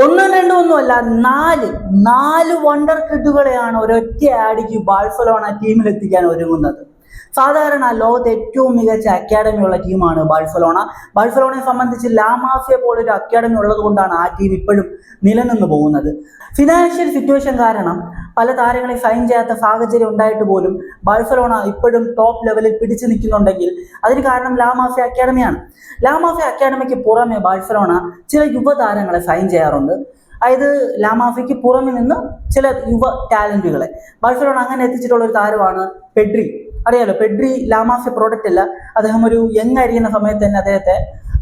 ഒന്നും രണ്ടും ഒന്നുമല്ല നാല് നാല് വണ്ടർ കിഡുകളെയാണ് ഒരൊറ്റ ആടിക്ക് ബാഴ്സലോണ ടീമിലെത്തിക്കാൻ ഒരുങ്ങുന്നത്. സാധാരണ ലോകത്തെ ഏറ്റവും മികച്ച അക്കാഡമി ഉള്ള ടീമാണ് ബാഴ്സലോണ. ബാഴ്സലോണയെ സംബന്ധിച്ച് ലാമാഫിയ പോലൊരു അക്കാഡമി ഉള്ളത് കൊണ്ടാണ് ആ ടീം ഇപ്പോഴും നിലനിന്ന് പോകുന്നത്. ഫിനാൻഷ്യൽ സിറ്റുവേഷൻ കാരണം പല താരങ്ങളെ സൈൻ ചെയ്യാത്ത സാഹചര്യം ഉണ്ടായിട്ട് പോലും ബാഴ്സലോണ ഇപ്പോഴും ടോപ്പ് ലെവലിൽ പിടിച്ചു നിൽക്കുന്നുണ്ടെങ്കിൽ അതിന് കാരണം ലാമാഫിയ അക്കാഡമിയാണ് ലാമാഫിയ അക്കാഡമിക്ക് പുറമെ ബാഴ്സലോണ ചില യുവതാരങ്ങളെ സൈൻ ചെയ്യാറുണ്ട്. അതായത് ലാമാഫിക്ക് പുറമെ നിന്ന് ചില യുവ ടാലന്റുകളെ ബാഴ്സലോണ അങ്ങനെ എത്തിച്ചിട്ടുള്ള ഒരു താരമാണ് പെഡ്രി. അറിയാലോ പെഡ്രി ലാമാഫിയ പ്രോഡക്റ്റ് അല്ല. അദ്ദേഹം ഒരു യങ് ആയിരിക്കുന്ന സമയത്ത് തന്നെ അദ്ദേഹത്തെ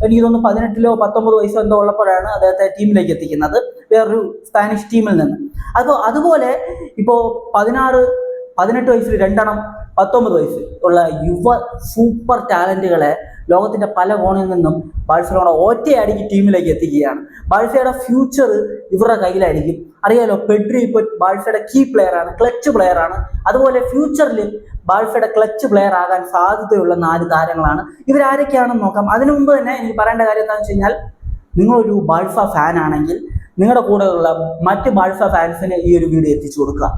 എനിക്ക് തോന്നുന്നു പതിനെട്ടിലോ പത്തൊമ്പത് വയസ്സോ എന്തോ ഉള്ളപ്പോഴാണ് അദ്ദേഹത്തെ ടീമിലേക്ക് എത്തിക്കുന്നത്. വേറൊരു സ്പാനിഷ് ടീമിൽ നിന്ന്. അപ്പോൾ അതുപോലെ ഇപ്പോൾ പതിനാറ് പതിനെട്ട് വയസ്സിൽ രണ്ടെണ്ണം പത്തൊമ്പത് വയസ്സ് ഉള്ള യുവ സൂപ്പർ ടാലന്റുകളെ ലോകത്തിന്റെ പല കോണിൽ നിന്നും ബാഴ്സലോണ ഒറ്റയടിക്ക് ടീമിലേക്ക് എത്തിക്കുകയാണ്. ബാഴ്സയുടെ ഫ്യൂച്ചർ ഇവരുടെ കയ്യിലായിരിക്കും. അറിയാലോ പെഡ്രി ഇപ്പോൾ ബാഴ്സയുടെ കീ പ്ലെയർ ആണ് ക്ലച്ച് പ്ലെയർ ആണ്. അതുപോലെ ഫ്യൂച്ചറിൽ ബാഴ്സയുടെ ക്ലച്ച് പ്ലെയർ ആകാൻ സാധ്യതയുള്ള നാല് താരങ്ങളാണ്. ഇവരാരൊക്കെയാണെന്ന് നോക്കാം. അതിനു മുമ്പ് തന്നെ എനിക്ക് പറയേണ്ട കാര്യം എന്താണെന്ന് വെച്ച് കഴിഞ്ഞാൽ നിങ്ങളൊരു ബാഴ്സ ഫാൻ ആണെങ്കിൽ നിങ്ങളുടെ കൂടെയുള്ള മറ്റ് ബാഴ്സ ഫാൻസിന് ഈ ഒരു വീഡിയോ എത്തിച്ചു കൊടുക്കുക.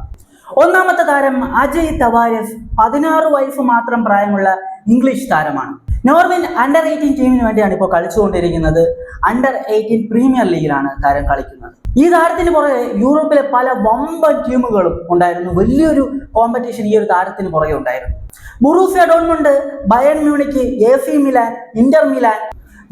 ഒന്നാമത്തെ താരം അജയ് തവാരസ് പതിനാറ് വയസ്സ് മാത്രം പ്രായമുള്ള ഇംഗ്ലീഷ് താരമാണ്. നോർവൻ അണ്ടർ എയ്റ്റീൻ ടീമിന് വേണ്ടിയാണ് ഇപ്പോൾ കളിച്ചുകൊണ്ടിരിക്കുന്നത്. അണ്ടർ എയ്റ്റീൻ പ്രീമിയർ ലീഗിലാണ് താരം കളിക്കുന്നത്. ഈ താരത്തിന് പുറകെ യൂറോപ്പിലെ പല വമ്പൻ ടീമുകളും ഉണ്ടായിരുന്നു. വലിയൊരു കോമ്പറ്റീഷൻ ഈ ഒരു താരത്തിന് പുറകെ ഉണ്ടായിരുന്നു. Borussia Dortmund Bayern Munich A C Milan Inter Milan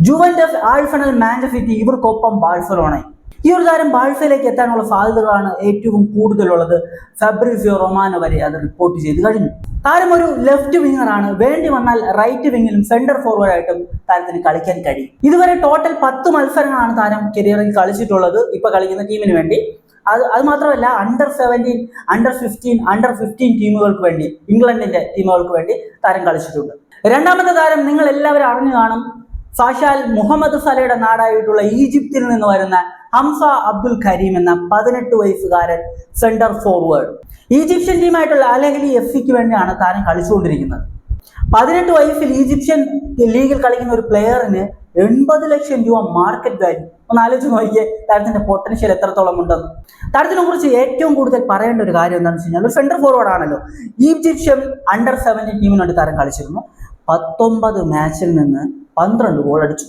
Juventus Arsenal Manchester City ഇവർക്കൊപ്പം ബാഴ്സലോണയും. ഈ ഒരു താരം ബാഴ്സയിലേക്ക് എത്താനുള്ള സാധ്യതകളാണ് ഏറ്റവും കൂടുതലുള്ളത്. ഫെബ്രിസിയോ റൊമാനോ വരെ അത് റിപ്പോർട്ട് ചെയ്ത് കഴിഞ്ഞു. താരം ഒരു ലെഫ്റ്റ് വിങ്ങറാണ് വേണ്ടി വന്നാൽ റൈറ്റ് വിങ്ങിലും സെന്റർ ഫോർവേഡ് ആയിട്ടും താരത്തിന് കളിക്കാൻ കഴിയും. ഇതുവരെ ടോട്ടൽ പത്ത് മത്സരങ്ങളാണ് താരം കരിയറിൽ കളിച്ചിട്ടുള്ളത്. ഇപ്പൊ കളിക്കുന്ന ടീമിന് വേണ്ടി. അത് അത് മാത്രമല്ല under seventeen under fifteen under fifteen ടീമുകൾക്ക് വേണ്ടി ഇംഗ്ലണ്ടിന്റെ ടീമുകൾക്ക് വേണ്ടി താരം കളിച്ചിട്ടുണ്ട്. രണ്ടാമത്തെ താരം നിങ്ങൾ എല്ലാവരും അറിഞ്ഞു കാണും. സാക്ഷാൽ മുഹമ്മദ് സലയുടെ നാടായിട്ടുള്ള ഈജിപ്തിൽ നിന്ന് വരുന്ന ഹംസ അബ്ദുൽ കരീം എന്ന പതിനെട്ട് വയസ്സുകാരൻ സെന്റർ ഫോർവേഡ് ഈജിപ്ഷ്യൻ ടീമായിട്ടുള്ള അലഹലി എഫ് സിക്ക് വേണ്ടിയാണ് താരം കളിച്ചുകൊണ്ടിരിക്കുന്നത്. പതിനെട്ട് വയസ്സിൽ ഈജിപ്ഷ്യൻ ലീഗിൽ കളിക്കുന്ന ഒരു പ്ലെയറിന് എൺപത് ലക്ഷം രൂപ മാർക്കറ്റ് വാല്യൂ ഒന്ന് ആലോചിച്ച് നോക്കിയേ താരത്തിന്റെ പൊട്ടൻഷ്യൽ എത്രത്തോളം ഉണ്ടെന്ന്. താരത്തിനെ കുറിച്ച് ഏറ്റവും കൂടുതൽ പറയേണ്ട ഒരു കാര്യം എന്താണെന്ന് വെച്ച് കഴിഞ്ഞാൽ ഒരു ഫോർവേഡ് ആണല്ലോ. ഈജിപ്ഷ്യൻ അണ്ടർ സെവന്റീൻ ടീമിന് വേണ്ടി താരം കളിച്ചിരുന്നു. പത്തൊമ്പത് മാച്ചിൽ നിന്ന് പന്ത്രണ്ട് ഗോൾ അടിച്ചു.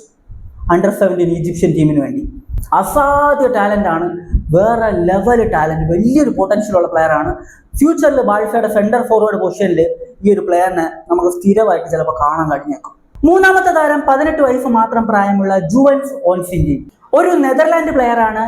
അണ്ടർ സെവന്റീൻ ഈജിപ്ഷ്യൻ ടീമിന് വേണ്ടി. അസാധ്യ ആണ്. വേറെ ലെവൽ ടാലന്റ് വലിയൊരു പൊട്ടൻഷ്യൽ ഉള്ള പ്ലെയർ ആണ്. ഫ്യൂച്ചറിൽ ബാഴ്സയുടെ സെന്റർ ഫോർവേഡ് പൊസിഷനിൽ ഈ ഒരു പ്ലെയറിനെ നമുക്ക് സ്ഥിരമായിട്ട് ചിലപ്പോൾ കാണാൻ കഴിഞ്ഞേക്കും. മൂന്നാമത്തെ താരം പതിനെട്ട് വയസ്സ് മാത്രം പ്രായമുള്ള ജുവൻസ് ഓൺസിൻഡി ഒരു നെതർലാൻഡ് പ്ലെയർ ആണ്.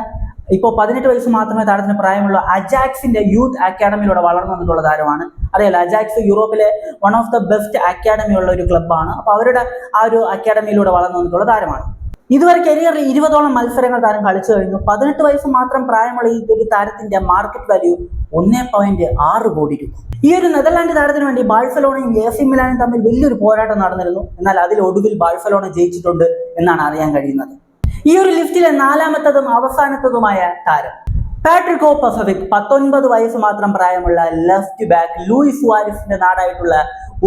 ഇപ്പോൾ പതിനെട്ട് വയസ്സ് മാത്രമേ താരത്തിന് പ്രായമുള്ള. അജാക്സിന്റെ യൂത്ത് അക്കാഡമിയിലൂടെ വളർന്നു വന്നിട്ടുള്ള താരമാണ്. അറിയാലോ അജാക്സ് യൂറോപ്പിലെ one of the best academy ഉള്ള ഒരു ക്ലബ്ബാണ് അപ്പോൾ അവരുടെ ആ ഒരു അക്കാഡമിയിലൂടെ വളർന്നു വന്നിട്ടുള്ള താരമാണ്. ഇതുവരെ കരിയറിൽ ഇരുപതോളം മത്സരങ്ങൾ താരം കളിച്ചു കഴിഞ്ഞു. പതിനെട്ട് വയസ്സ് മാത്രം പ്രായമുള്ള ഈ ഒരു താരത്തിന്റെ മാർക്കറ്റ് വാല്യൂ ഒന്നേ പോയിന്റ് ആറ് കോടി രൂപ. ഈ ഒരു നെതർലാൻഡ് താരത്തിന് വേണ്ടി ബാഴ്സലോണയും എ സി മിലാനും തമ്മിൽ വലിയൊരു പോരാട്ടം നടന്നിരുന്നു. എന്നാൽ അതിൽ ഒടുവിൽ ബാഴ്സലോണ ജയിച്ചിട്ടുണ്ട് എന്നാണ് അറിയാൻ കഴിയുന്നത്. ഈ ഒരു ലിസ്റ്റിലെ നാലാമത്തതും അവസാനത്തതുമായ താരം പാട്രിക്കോ പസഫിക് പത്തൊൻപത് വയസ്സ് മാത്രം പ്രായമുള്ള ലെഫ്റ്റ് ബാക്ക് ലൂയിസ് വാരിസിന്റെ നാടായിട്ടുള്ള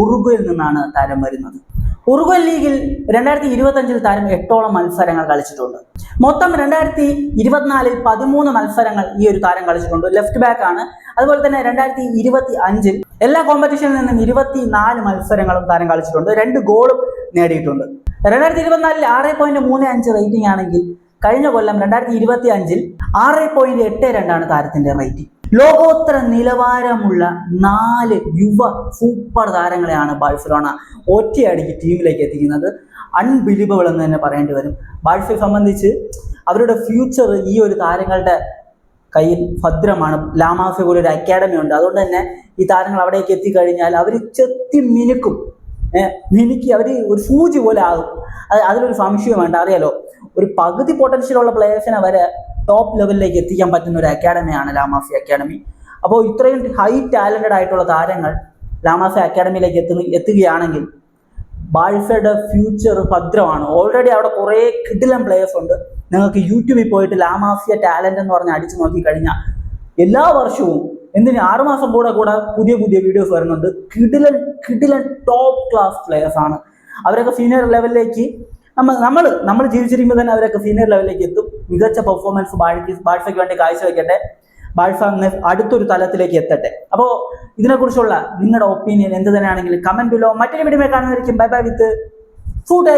ഉറുഗ്വയിൽ നിന്നാണ് താരം വരുന്നത്. ഉറുഗ്വൻ ലീഗിൽ രണ്ടായിരത്തി ഇരുപത്തി അഞ്ചിൽ താരം എട്ടോളം മത്സരങ്ങൾ കളിച്ചിട്ടുണ്ട്. മൊത്തം രണ്ടായിരത്തി ഇരുപത്തിനാലിൽ പതിമൂന്ന് മത്സരങ്ങൾ ഈ ഒരു താരം കളിച്ചിട്ടുണ്ട്. ലെഫ്റ്റ് ബാക്ക് ആണ്. അതുപോലെ തന്നെ രണ്ടായിരത്തി ഇരുപത്തി അഞ്ചിൽ എല്ലാ കോമ്പറ്റീഷനിൽ നിന്നും ഇരുപത്തി നാല് മത്സരങ്ങളും താരം കളിച്ചിട്ടുണ്ട്. രണ്ട് ഗോളും നേടിയിട്ടുണ്ട്. രണ്ടായിരത്തി ഇരുപത്തിനാലിൽ ആറ് പോയിന്റ് മൂന്ന് അഞ്ച് റേറ്റിംഗ് ആണെങ്കിൽ കഴിഞ്ഞ കൊല്ലം രണ്ടായിരത്തി ഇരുപത്തി അഞ്ചിൽ ആറ് പോയിന്റ് എട്ട് രണ്ടാണ് താരത്തിന്റെ റേറ്റിംഗ് ലോകോത്തര നിലവാരമുള്ള നാല് യുവ സൂപ്പർ താരങ്ങളെയാണ് ബാഴ്സലോണ ഒറ്റയടിക്ക് ടീമിലേക്ക് എത്തിക്കുന്നത്. അൺബിലീവബിൾ എന്ന് തന്നെ പറയേണ്ടി വരും. ബാഴ്സയെ സംബന്ധിച്ച് അവരുടെ ഫ്യൂച്ചർ ഈ ഒരു താരങ്ങളുടെ കയ്യിൽ ഭദ്രമാണ്. ലാമാഫെ പോലെ ഒരു അക്കാഡമി ഉണ്ട്. അതുകൊണ്ട് തന്നെ ഈ താരങ്ങൾ അവിടേക്ക് എത്തിക്കഴിഞ്ഞാൽ അവർ ചെത്തി മിനുക്കും. മിനുക്കി അവർ ഒരു സൂചി പോലെ ആകും. അതിലൊരു സംശയം വേണ്ട അറിയാലോ ഒരു പകുതി പൊട്ടൻഷ്യൽ ഉള്ള പ്ലേയേഴ്സിനെ വരെ ടോപ്പ് ലെവലിലേക്ക് എത്തിക്കാൻ പറ്റുന്ന ഒരു അക്കാഡമിയാണ് ലാമാഫി അക്കാഡമി അപ്പോൾ ഇത്രയും ഹൈ ടാലന്റഡ് ആയിട്ടുള്ള താരങ്ങൾ ലാമാഫി അക്കാഡമിയിലേക്ക് എത്തുന്ന എത്തുകയാണെങ്കിൽ ബാഴ്സയുടെ ഫ്യൂച്ചർ ഭദ്രമാണ്. ഓൾറെഡി അവിടെ കുറേ കിടിലം പ്ലേയേഴ്സ് ഉണ്ട്. നിങ്ങൾക്ക് യൂട്യൂബിൽ പോയിട്ട് ലാമാഫിയ ടാലന്റ് എന്ന് പറഞ്ഞ് അടിച്ചു നോക്കി കഴിഞ്ഞാൽ എല്ലാ വർഷവും എന്തിന് ആറുമാസം കൂടെ കൂടെ പുതിയ പുതിയ വീഡിയോസ് വരുന്നുണ്ട്. കിടിലൻ കിടിലൻ ടോപ്പ് ക്ലാസ് പ്ലേയേഴ്സ് ആണ്. അവരൊക്കെ സീനിയർ ലെവലിലേക്ക് നമ്മൾ നമ്മൾ നമ്മൾ ജീവിച്ചിരിക്കുമ്പോൾ തന്നെ അവരൊക്കെ സീനിയർ ലെവലിലേക്ക് എത്തും. മികച്ച പെർഫോമൻസ് ബാഴ്ക്ക് ബാഴ്സയ്ക്ക് വേണ്ടി കാഴ്ചവെക്കട്ടെ. ബാഴ്സ അങ്ങ് അടുത്തൊരു തലത്തിലേക്ക് എത്തട്ടെ. അപ്പോൾ ഇതിനെക്കുറിച്ചുള്ള നിങ്ങളുടെ ഒപ്പീനിയൻ എന്ത് തന്നെയാണെങ്കിലും കമന്റ് ബിലോ മറ്റൊരു video കാണുന്നതായിരിക്കും. Bye bye with food